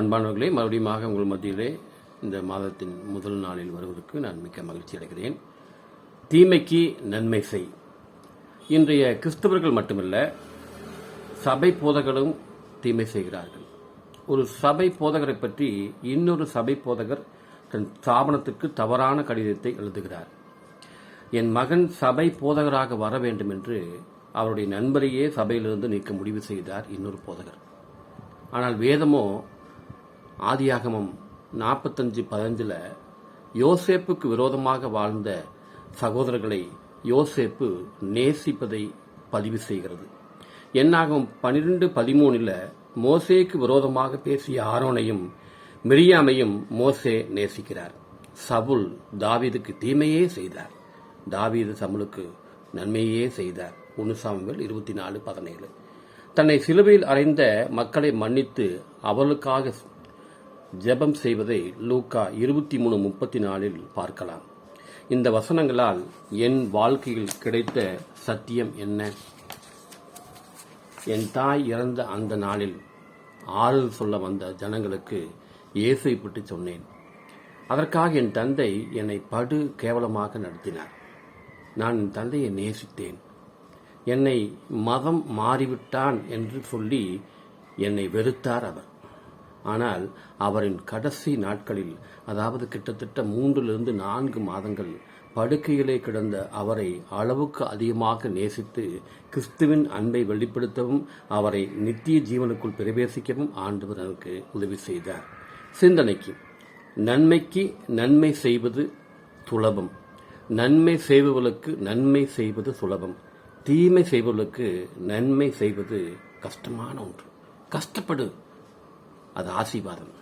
அன்பானவர்களே மறுபடியும் உங்கள் மத்தியிலே இந்த மாதத்தின் முதல் நாளில் வருவதற்கு நான் மிக்க மகிழ்ச்சி அடைகிறேன். தீமைக்கு நன்மை செய். இன்றைய கிறிஸ்தவர்கள் மட்டுமல்ல சபை போதகரும் தீமை செய்கிறார்கள். ஒரு சபை போதகரை பற்றி இன்னொரு சபை போதகர் தன் ஸ்தாபனத்துக்கு தவறான கடிதத்தை எழுதுகிறார். என் மகன் சபை போதகராக வர வேண்டும் என்று அவருடைய நண்பரையே சபையிலிருந்து நீக்க முடிவு செய்தார் இன்னொரு போதகர். ஆனால் வேதமோ ஆதியாகமம் நாற்பத்தஞ்சு பதினஞ்சில் யோசேப்புக்கு விரோதமாக வாழ்ந்த சகோதரர்களை யோசேப்பு நேசிப்பதை பதிவு செய்கிறது. என்னாகும் பனிரெண்டு பதிமூணில் மோசேக்கு விரோதமாக பேசிய ஆரோனையும் மிரியாமையும் மோசே நேசிக்கிறார். சவுல் தாவீதுக்கு தீமையே செய்தார். தாவீது சமுலுக்கு நன்மையே செய்தார். ஒன்று சாமுவேல் இருபத்தி நாலு பதினேழு. தன்னை சிலுவையில் அறைந்த மக்களை மன்னித்து அவளுக்காக ஜெபம் செய்வதை லூக்கா இருபத்தி மூணு முப்பத்தி நாலில் பார்க்கலாம். இந்த வசனங்களால் என் வாழ்க்கையில் கிடைத்த சத்தியம் என்ன? என் தாய் இறந்த அந்த நாளில் ஆறுதல் சொல்ல வந்த ஜனங்களுக்கு இயேசை பற்றி சொன்னேன். அதற்காக என் தந்தை என்னை படு கேவலமாக நடத்தினார். நான் என் தந்தையை நேசித்தேன். என்னை மதம் மாறிவிட்டான் என்று சொல்லி என்னை வெறுத்தார் அவர். ஆனால் அவரின் கடைசி நாட்களில் அதாவது கிட்டத்தட்ட மூன்றிலிருந்து நான்கு மாதங்கள் படுக்கையிலே கிடந்த அவரை அளவுக்கு அதிகமாக நேசித்து கிறிஸ்துவின் அன்பை வெளிப்படுத்தவும் அவரை நித்திய ஜீவனுக்குள் பிரவேசிக்கவும் ஆண்டவர் எனக்கு உதவி செய்தார். சிந்தனைக்கு நன்மைக்கு நன்மை செய்வது சுலபம் நன்மை செய்பவர்களுக்கு நன்மை செய்வது சுலபம். தீமை செய்பவர்களுக்கு நன்மை செய்வது கஷ்டமான ஒன்று. கஷ்டப்படு. அது ஆசீர்வாதம்.